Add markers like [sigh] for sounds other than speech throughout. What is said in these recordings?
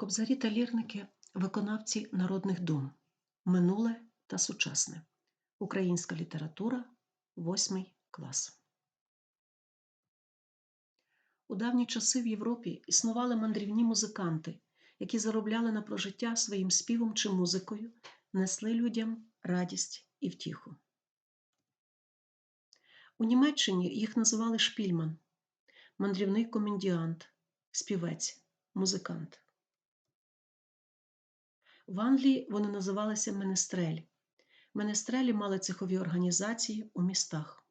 Кобзарі та лірники виконавці народних дум Минуле та сучасне. Українська література, 8 клас. У давні часи в Європі існували мандрівні музиканти, які заробляли на прожиття своїм співом чи музикою, несли людям радість і втіху. У Німеччині їх називали шпільман, мандрівний комендіант, співець, музикант. В Англії вони називалися менестрель. Менестрелі мали цехові організації у містах.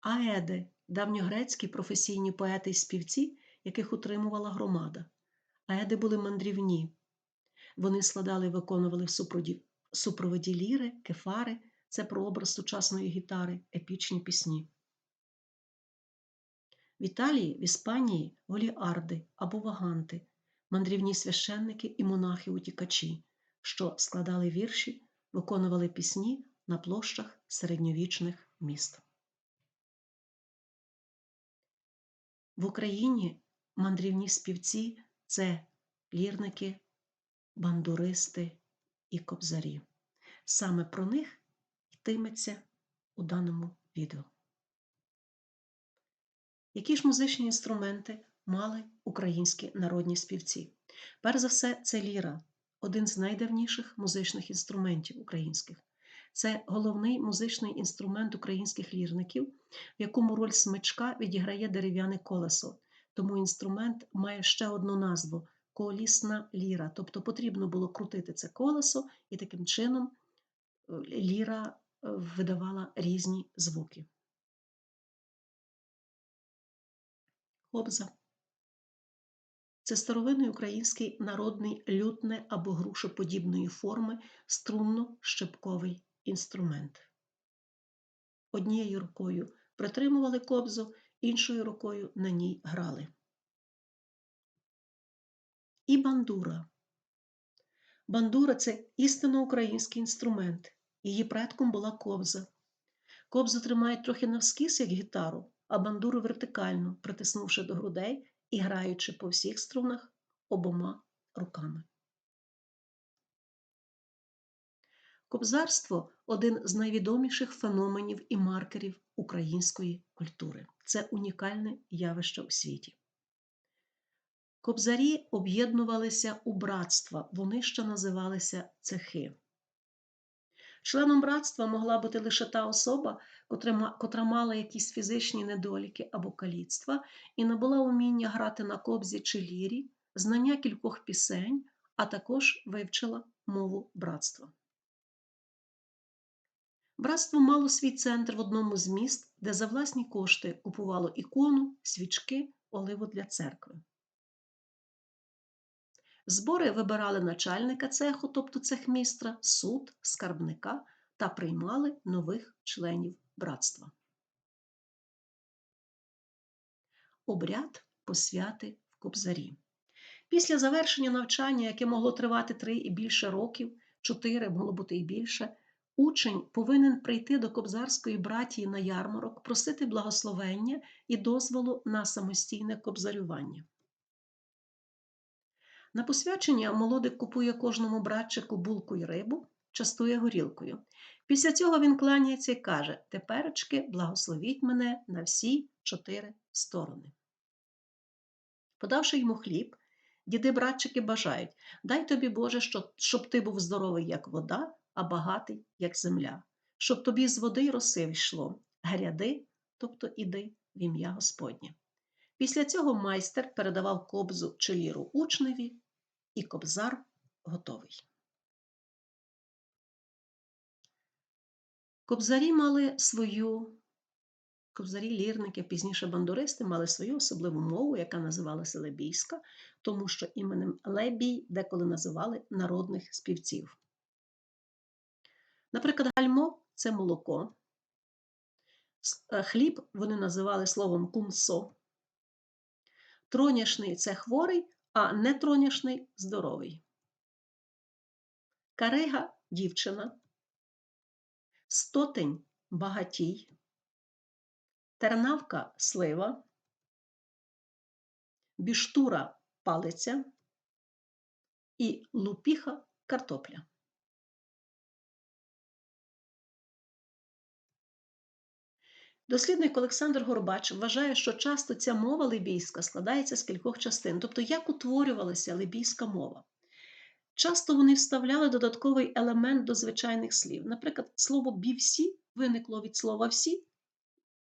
Аеди давньогрецькі професійні поети і співці, яких утримувала громада. Аеди були мандрівні. Вони складали і виконували в супроводі ліри, кефари це прообраз сучасної гітари, епічні пісні. В Італії, в Іспанії голіарди або ваганти, мандрівні священники і монахи-утікачі, що складали вірші, виконували пісні на площах середньовічних міст. В Україні мандрівні співці це лірники, бандуристи і кобзарі. Саме про них йтиметься у даному відео. Які ж музичні інструменти мали українські народні співці? Перш за все, це ліра, один з найдавніших музичних інструментів українських. Це головний музичний інструмент українських лірників, в якому роль смичка відіграє дерев'яне колесо. Тому інструмент має ще одну назву колісна ліра. Тобто потрібно було крутити це колесо, і таким чином е, ліра е, видавала різні звуки. Кобза. Це старовинний український народний лютне або грушоподібної форми струнно-щепковий інструмент. Однією рукою притримували кобзу, іншою рукою на ній грали. І бандура. Бандура це істинно український інструмент. Її предком була кобза. Кобзу тримають трохи навскіз, як гітару, а бандуру вертикально, притиснувши до грудей і граючи по всіх струнах обома руками. Кобзарство один з найвідоміших феноменів і маркерів української культури. Це унікальне явище у світі. Кобзарі об'єднувалися у братства, вони ще називалися цехи. Членом братства могла бути лише та особа, котра мала якісь фізичні недоліки або каліцтва, і набула уміння грати на кобзі чи лірі, знання кількох пісень, а також вивчила мову братства. Братство мало свій центр в одному з міст, де за власні кошти купувало ікону, свічки, оливу для церкви. Збори вибирали начальника цеху, тобто цехмістра, суд, скарбника та приймали нових членів братства. Обряд посвяти в кобзарі. Після завершення навчання, яке могло тривати три і більше років, чотири могло бути і більше, учень повинен прийти до кобзарської братії на ярмарок, просити благословення і дозволу на самостійне кобзарювання. На посвячення молодик купує кожному братчику булку й рибу, частує горілкою. Після цього він кланяється і каже: Теперечки благословіть мене на всі чотири сторони. Подавши йому хліб, діди братчики бажають дай тобі, Боже, щоб ти був здоровий, як вода, а багатий, як земля, щоб тобі з води й роси йшло, гряди, тобто іди в ім'я Господнє. Після цього майстер передавав кобзу чи ліру учневі, і кобзар готовий. Кобзарі мали свою, кобзарі лірники, пізніше бандуристи мали свою особливу мову, яка називалася лебійська, тому що іменем Лебій деколи називали народних співців. Наприклад, гальмо це молоко. Е, хліб вони називали словом кумсо. Троняшний це хворий, а нетроняшний здоровий. Карига дівчина, стотень багатій, тернавка слива, біштура палиця і лупіха картопля. Дослідник Олександр Горбач вважає, що часто ця мова либійська складається з кількох частин, тобто як утворювалася либійська мова. Часто вони вставляли додатковий елемент до звичайних слів. Наприклад, слово бівсі виникло від слова всі,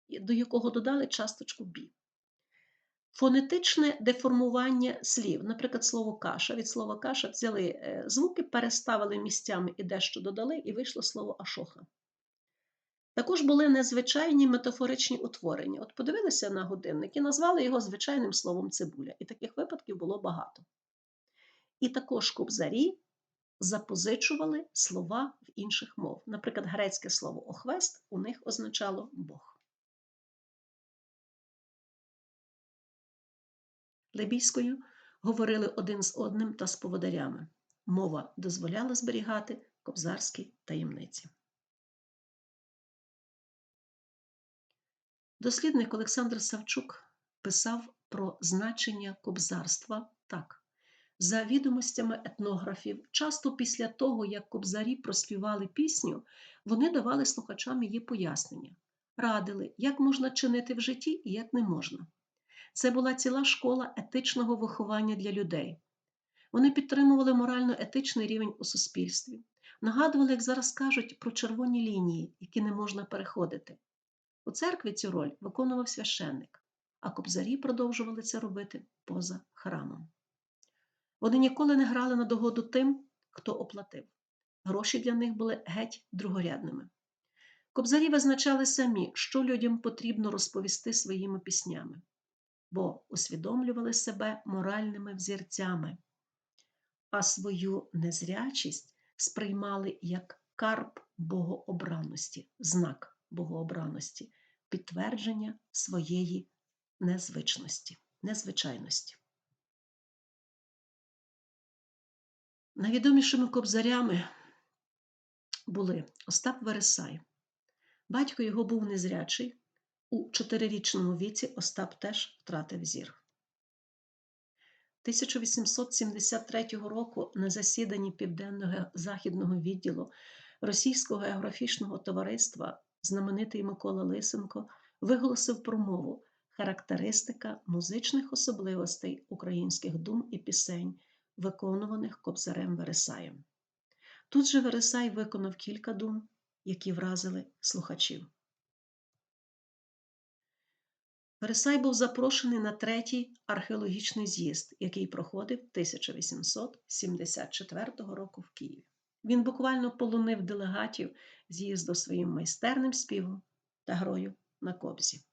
до якого додали часточку бі. Фонетичне деформування слів, наприклад, слово каша. Від слова каша взяли е, звуки, переставили місцями і дещо додали, і вийшло слово ашоха. Також були незвичайні метафоричні утворення. От подивилися на годинник і назвали його звичайним словом цибуля. І таких випадків було багато. І також кобзарі запозичували слова в інших мов. Наприклад, грецьке слово охвест у них означало Бог. Либійською говорили один з одним та з поводарями. Мова дозволяла зберігати кобзарські таємниці. Дослідник Олександр Савчук писав про значення кобзарства так. За відомостями етнографів, часто після того, як кобзарі проспівали пісню, вони давали слухачам її пояснення, радили, як можна чинити в житті і як не можна. Це була ціла школа етичного виховання для людей. Вони підтримували морально-етичний рівень у суспільстві, нагадували, як зараз кажуть, про червоні лінії, які не можна переходити. У церкві цю роль виконував священник, а кобзарі продовжували це робити поза храмом. Вони ніколи не грали на догоду тим, хто оплатив. Гроші для них були геть другорядними. Кобзарі визначали самі, що людям потрібно розповісти своїми піснями, бо усвідомлювали себе моральними взірцями, а свою незрячість сприймали як карп богообраності, знак богообраності, підтвердження своєї незвичності, незвичайності. Найвідомішими кобзарями були Остап Вересай. Батько його був незрячий. У чотирирічному віці Остап теж втратив зір. 1873 року на засіданні Південного західного відділу Російського географічного товариства знаменитий Микола Лисенко виголосив промову Характеристика музичних особливостей українських дум і пісень виконуваних кобзарем Вересаєм. Тут же Вересай виконав кілька дум, які вразили слухачів. Вересай був запрошений на третій археологічний з'їзд, який проходив 1874 року в Києві. Він буквально полонив делегатів з'їзду своїм майстерним співом та грою на кобзі.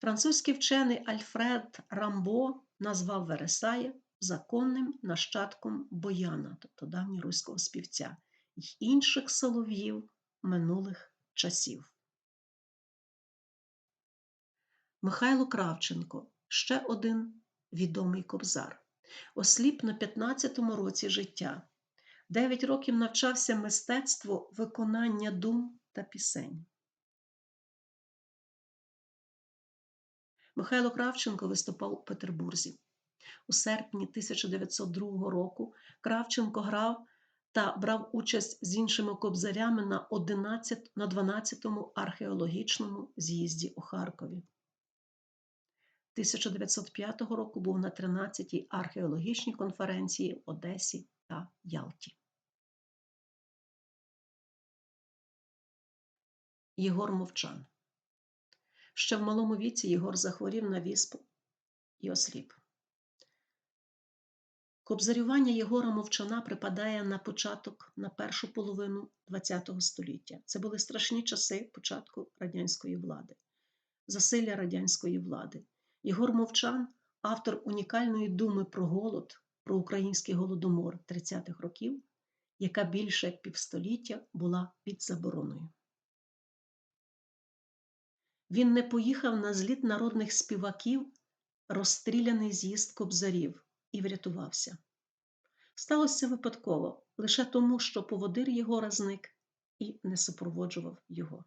Французький вчений Альфред Рамбо назвав Вересая законним нащадком Бояна, тобто давньоруського співця, й інших солов'їв минулих часів. Михайло Кравченко ще один відомий кобзар. Осліп на 15-му році життя. Дев'ять років навчався мистецтву виконання дум та пісень. Михайло Кравченко виступав у Петербурзі. У серпні 1902 року Кравченко грав та брав участь з іншими кобзарями на 11, на 12-му археологічному з'їзді у Харкові. 1905 року був на 13-й археологічній конференції в Одесі та Ялті. Єгор Мовчан Ще в малому віці Єгор захворів на віспу і осліп. Кобзарювання Єгора Мовчана припадає на початок, на першу половину ХХ століття. Це були страшні часи початку радянської влади, засилля радянської влади. Єгор Мовчан, автор унікальної думи про голод, про український голодомор 30-х років, яка більше півстоліття була під забороною. Він не поїхав на зліт народних співаків, розстріляний з'їзд кобзарів, і врятувався. Сталося випадково лише тому, що поводир Єгора зник і не супроводжував його.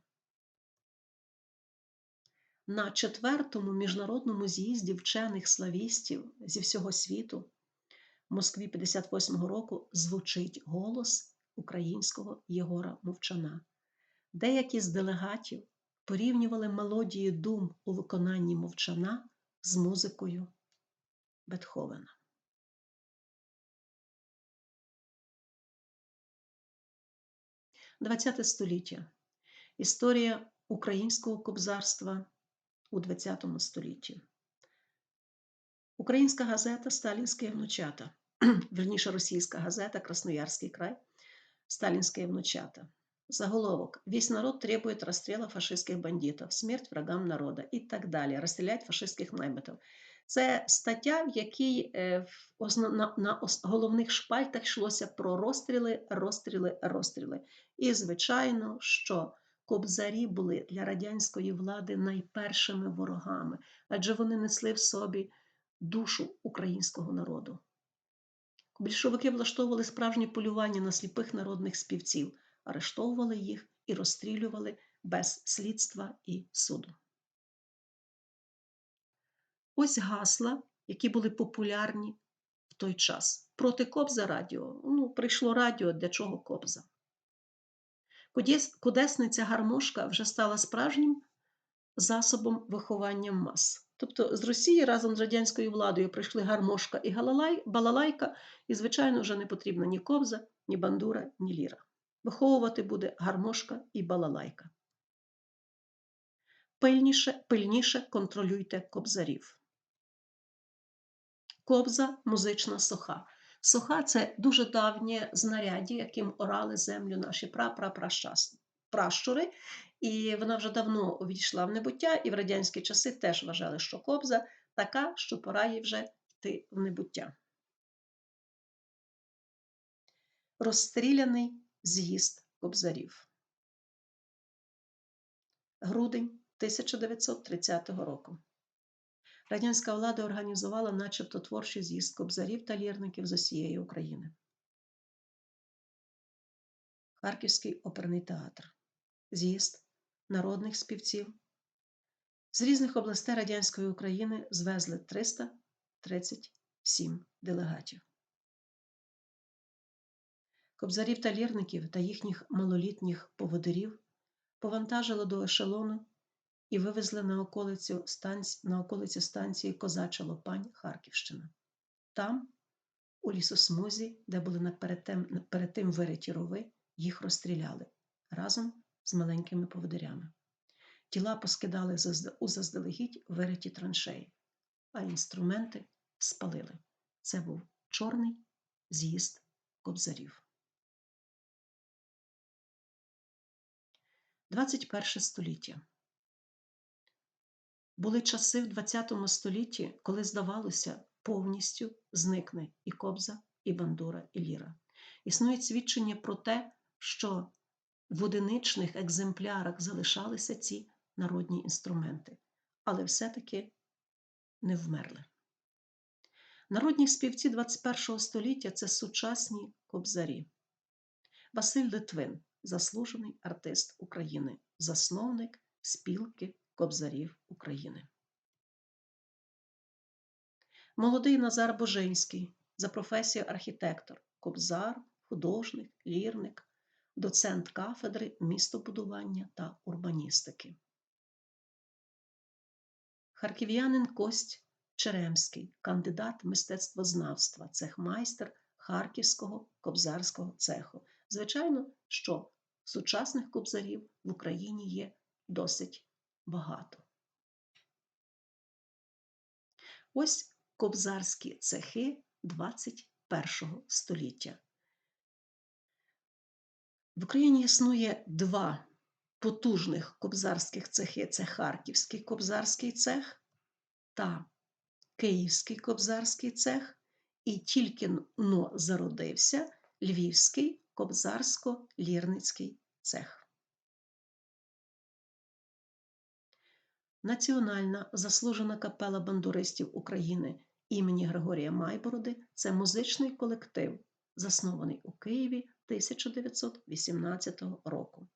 на четвертому міжнародному з'їзді вчених славістів зі всього світу в Москві 58-го року звучить голос українського Єгора Мовчана. Деякі з делегатів порівнювали мелодії дум у виконанні мовчана з музикою Бетховена. ХХ століття. Історія українського кобзарства у ХХ столітті. Українська газета Сталінське внучата. [clears throat] Верніше російська газета Красноярський край. Сталінське внучата. Заголовок. Весь народ требует расстрела фашистських бандитів, смерть врагам народа і так далі. Розстрілять фашистських наймитів. Це стаття, в якій е, на, головних шпальтах йшлося про розстріли, розстріли, розстріли. І, звичайно, що кобзарі були для радянської влади найпершими ворогами, адже вони несли в собі душу українського народу. Більшовики влаштовували справжнє полювання на сліпих народних співців, арештовували їх і розстрілювали без слідства і суду. Ось гасла, які були популярні в той час. Проти кобза радіо. Ну, прийшло радіо, для чого кобза. Кудесниця гармошка вже стала справжнім засобом виховання мас. Тобто з Росії разом з радянською владою прийшли гармошка і балалайка, і, звичайно, вже не потрібна ні кобза, ні бандура, ні ліра. Виховувати буде гармошка і балалайка. Пильніше, пильніше контролюйте кобзарів. Кобза музична соха. Соха це дуже давнє знаряддя, яким орали землю наші прапрапращури. І вона вже давно увійшла в небуття, і в радянські часи теж вважали, що кобза така, що пора їй вже йти в небуття. Розстріляний з'їзд кобзарів. Грудень 1930 року. Радянська влада організувала начебто творчий з'їзд кобзарів та лірників з усієї України. Харківський оперний театр. З'їзд народних співців. З різних областей радянської України звезли 337 делегатів. Кобзарів та лірників та їхніх малолітніх поводирів повантажило до ешелону і вивезли на околицю станції, на околицю станції Козача Лопань, Харківщина. Там, у лісосмузі, де були перед тим, перед тим вириті рови, їх розстріляли разом з маленькими поводирями. Тіла поскидали у заздалегідь вириті траншеї, а інструменти спалили. Це був чорний з'їзд кобзарів. 21 століття. Були часи в ХХ столітті, коли, здавалося, повністю зникне і кобза, і бандура, і ліра. Існують свідчення про те, що в одиничних екземплярах залишалися ці народні інструменти, але все-таки не вмерли. Народні співці ХХІ століття це сучасні кобзарі. Василь Литвин, заслужений артист України, засновник спілки кобзарів України. Молодий Назар Божинський за професією архітектор, кобзар, художник, лірник, доцент кафедри містобудування та урбаністики. Харків'янин Кость Черемський, кандидат мистецтвознавства, цехмайстер Харківського кобзарського цеху. Звичайно, що сучасних кобзарів в Україні є досить багато. Ось кобзарські цехи 21 століття. В Україні існує два потужних кобзарських цехи це Харківський кобзарський цех та Київський кобзарський цех, і тільки но зародився Львівський кобзарсько-лірницький цех. Національна заслужена капела бандуристів України імені Григорія Майбороди це музичний колектив, заснований у Києві 1918 року.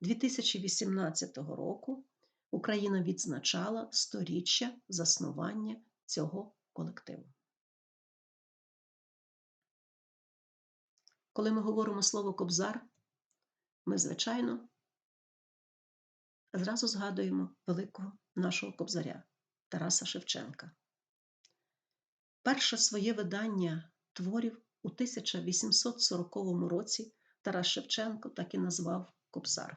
2018 року Україна відзначала сторіччя заснування цього колективу. Коли ми говоримо слово кобзар, ми, звичайно, зразу згадуємо великого нашого кобзаря Тараса Шевченка. Перше своє видання творів у 1840 році Тарас Шевченко так і назвав Кобзар.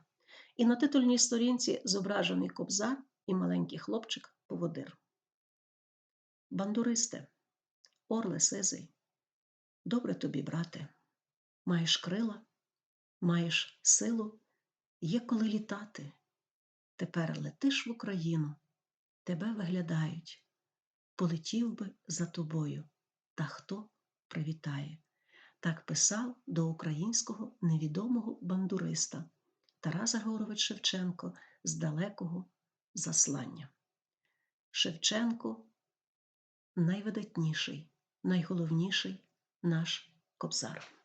І на титульній сторінці зображений кобзар і маленький хлопчик поводир. Бандуристе, орле сизий, добре тобі, брате, маєш крила, маєш силу, є коли літати. Тепер летиш в Україну, тебе виглядають, полетів би за тобою, та хто привітає. Так писав до українського невідомого бандуриста Тарас Григорович Шевченко з далекого заслання. Шевченко найвидатніший, найголовніший наш кобзар.